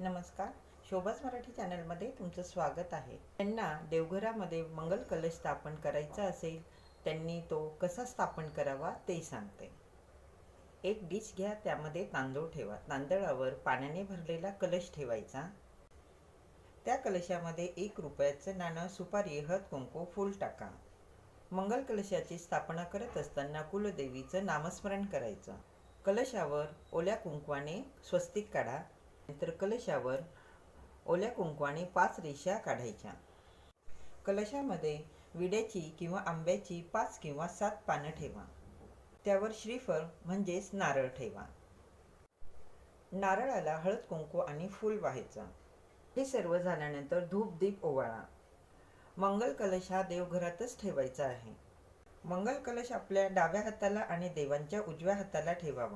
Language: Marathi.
नमस्कार. शोभाच मराठी चॅनलमध्ये तुमचं स्वागत आहे. त्यांना देवघरामध्ये मंगल कलश स्थापन करायचा असेल त्यांनी तो कसा स्थापन करावा ते सांगते. एक डिश घ्या त्यामध्ये तांदूळ ठेवा. तांदळावर पाण्याने भरलेला कलश ठेवायचा. त्या कलशामध्ये एक रुपयाचं नाणं सुपारी हळद कुंकू फूल टाका. मंगल कलशाची स्थापना करत असताना कुलदेवीचं नामस्मरण करायचं. कलशावर ओल्या कुंकवाने स्वस्तिक काढा. तर कलशावर ओल्या कुंकवाने पाच रेषा काढायच्या. कलशामध्ये विड्याची किंवा आंब्याची पाच किंवा सात पानं ठेवा. त्यावर श्रीफळ म्हणजेच नारळ ठेवा. नारळाला हळद कुंकू आणि फूल व्हायचं. हे सर्व झाल्यानंतर धूप दीप ओवाळा. मंगल कलश हा देवघरातच ठेवायचा आहे. मंगल कलश आपल्या डाव्या हाताला आणि देवांच्या उजव्या हाताला ठेवावा.